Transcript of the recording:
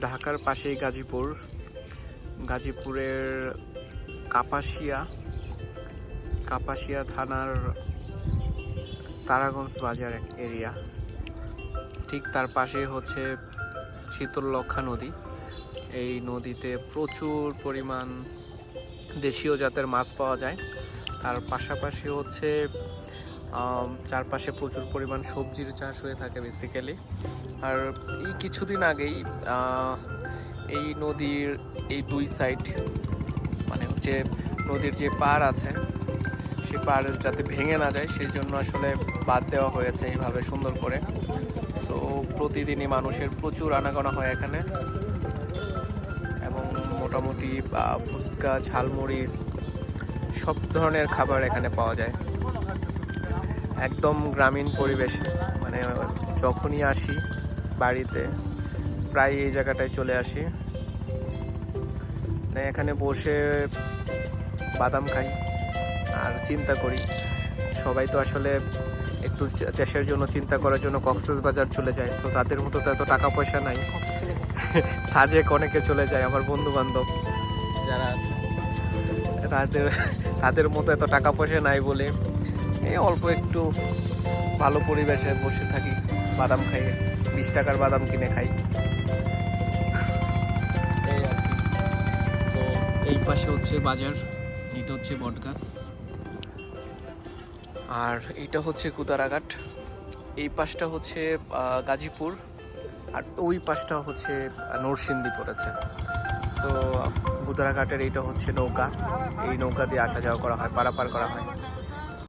ঢাকার পাশেই গাজীপুর। গাজীপুরের কাপাসিয়া কাপাসিয়া থানার তারাগঞ্জ বাজার এরিয়া। ঠিক তার পাশে হচ্ছে শীতললক্ষা নদী। এই নদীতে প্রচুর পরিমাণ দেশীয় জাতের মাছ পাওয়া যায়। তার পাশাপাশি হচ্ছে চারপাশে প্রচুর পরিমাণ সবজির চাষ হয়ে থাকে বেসিক্যালি আর এই কিছুদিন আগেই এই নদীর এই দুই সাইড মানে হচ্ছে নদীর যে পার আছে, সে পার যাতে ভেঙে না যায়, সেই জন্য আসলে বাদ দেওয়া হয়েছে এইভাবে সুন্দর করে। সো প্রতিদিনই মানুষের প্রচুর আনাগোনা হয় এখানে। এবং মোটামুটি ফুচকা, ঝালমুড়ি, সব ধরনের খাবার এখানে পাওয়া যায়। একদম গ্রামীণ পরিবেশে। মানে যখনই আসি বাড়িতে, প্রায় এই জায়গাটায় চলে আসি। মানে এখানে বসে বাদাম খাই, আর চিন্তা করি। সবাই তো আসলে একটু দেশের জন্য চিন্তা করার জন্য কক্সবাজার চলে যায়। তো তাদের মতো তো এত টাকা পয়সা নাই। সাজেক অনেকে চলে যায়, আমার বন্ধু বান্ধব যারা আছে। তাদের তাদের মতো এত টাকা পয়সা নাই বলে এই অল্প একটু ভালো পরিবেশে বসে থাকি, বাদাম খাই, বিশ টাকার বাদাম কিনে খাই। এই পাশে হচ্ছে বাজার, এটা হচ্ছে বটগাছ। আর এটা হচ্ছে কুদারাঘাট এই পাশটা হচ্ছে গাজীপুর। আর ওই পাশটা হচ্ছে নরসিংদী পড়েছে। সো গুদারাঘাটের এইটা হচ্ছে নৌকা। এই নৌকা দিয়ে আসা যাওয়া করা হয়, পারাপার করা হয়।